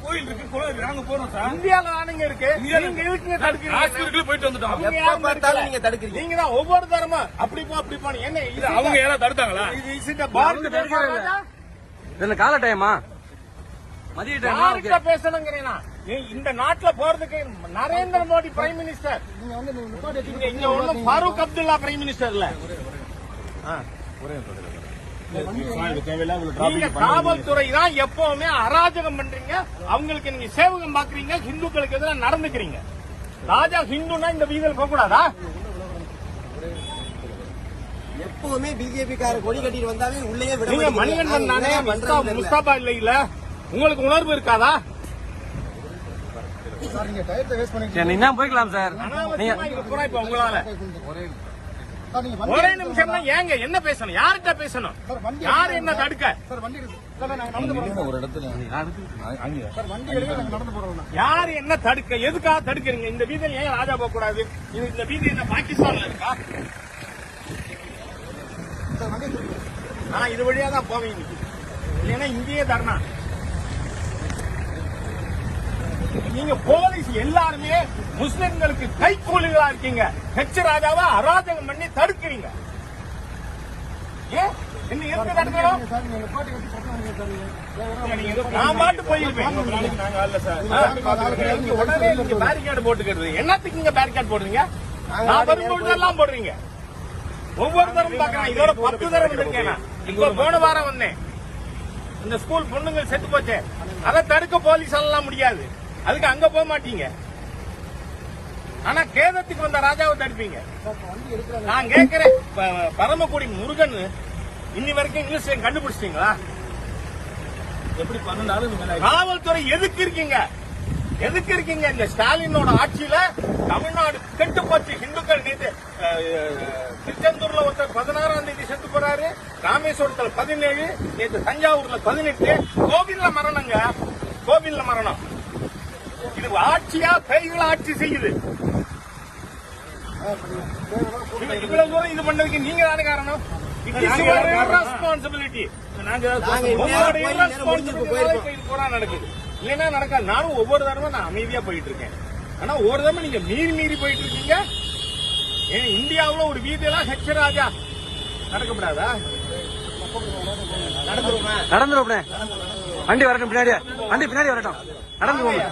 கோயில் இருக்கு குளம் இருக்கு நாங்க போறோம் சார் இந்தியால தானுங்க இருக்கு நீங்க எதுக்குங்க தடுக்கிறீங்க ஹாஸ்பிட்டலுக்கு போயிட்டு வந்துட்டோம். நீங்க தடுக்கிறீங்க. நீங்க தான் ஒவ்வொரு தரமா அப்படி போ அப்படி போன என்ன இது அவங்க யாராவது தடுத்தாங்களா இது பாரத் கால டைமா மதிய டைமா பேசணுங்கிறேனா இந்த நாட்டுல போறதுக்கு நரேந்திர மோடி பிரைம் மினிஸ்டர் இங்க இங்க ஒண்ணும் ஃபாரூக் அப்துல்லா பிரைம் மினிஸ்டர் இல்ல. நீங்க காவல்துறை தான் எப்பவுமே அராஜகம் பண்றீங்க. அவங்களுக்கு நீங்க சேவகம் பாக்குறீங்க. ஹிந்துக்களுக்கு எதிராக நடந்துக்கிறீங்க. ராஜா ஹிந்துனா இந்த வீதியில் போக கூடாதா? எப்பவுமே பிஜேபி கார கொடி கட்டிட்டு வந்தாவே உள்ளே விட. மணிகண்டன் தெரியல. முஸ்தாபா இல்ல உங்களுக்கு உணர்வு இருக்காதா? நீங்க போய்க்கலாம் சார். ஒரே நிமிஷம் தான். ஏங்க என்ன பேசணும்? யார்கிட்ட பேசணும்? யார் என்ன தடுக்க? யார் என்ன தடுக்க? எதுக்காக தடுக்கிறீங்க? இந்த வீதியில் ஏன் ராஜா போக கூடாது இது இந்த வீதி என்ன பாகிஸ்தான்ல இருக்கா? நான் இது வழியா தான் போவேன் இன்னைக்கு இல்லைன்னா இங்கேயே தரணா. நீங்க போலீஸ் எல்லாருமே முஸ்லிம்களுக்கு கைக்கூலிகளா இருக்கீங்க. ஹெச் ராஜாவை அராஜகம் பண்ணி தடுக்கிறீங்க. ஏன்? என்ன எதுக்கு தடுக்கணும் நான் பாட்டு போயிருப்பேன். உடனே நீங்க பேரிகார்டு போட்டுக்கிறது. என்னத்துக்கு இங்க பேரிகார்டு போடுறீங்க? நான் வரும்பொழுதெல்லாம் போடுறீங்க. ஒவ்வொரு தரம் பாக்குறேன் இதோட பத்து தரம் வந்திருக்கேன் நான். போன வாரம் வந்தேன். இந்த ஸ்கூல் பொண்ணுங்க செத்து போச்சு. அதை தடுக்க போலீஸ் எல்லாம் முடியாது. அதுக்கு அங்க போக மாட்டீங்க. ஆனா கேதத்துக்கு வந்த ராஜாவை தடுப்பீங்க. நான் கேட்கிறேன் பரமக்குடி முருகன் இன்னி வரைக்கும் இங்கிலீஷ் கண்டுபிடிச்சிட்டீங்களா? எப்படி பன்னெண்டாலும் காவல்துறை எதுக்கு இருக்கீங்க? எதுக்கு இருக்கீங்க இந்த ஸ்டாலினோட ஆட்சியில? தமிழ்நாடு கெட்டு போச்சு இந்துக்கள் அஹ், திருச்செந்தூர்ல ஒருத்தர் பதினாறாம் தேதி செத்து போறாரு ராமேஸ்வரத்துல பதினேழு நேத்து தஞ்சாவூர்ல பதினெட்டு கோவில்ல மரணங்க கோவில்ல மரணம். இது ஆட்சியா கைகள் ஆட்சி செய்யுது. இவ்வ- இவ்வளவு தூரம் இது பண்ணதுக்கு நீங்க தானே காரணம்? ரெஸ்பான்சிபிலிட்டி நடக்குது. இல்லைன்னா நடக்காது. நானும் ஒவ்வொரு தடவை நான் அமைதியா போயிட்டு இருக்கேன் ஆனா ஒரு தடவை நீங்க மீறி மீறி போயிட்டு இருக்கீங்க இந்தியாவுல ஒரு வீதியெல்லாம் ஹெச் ராஜா. நடக்கப்படாதா? நடந்துருமா நடந்துரும் வண்டி வரட்டும் பின்னாடியே. வண்டி பின்னாடி வரட்டும். நடந்து போங்க.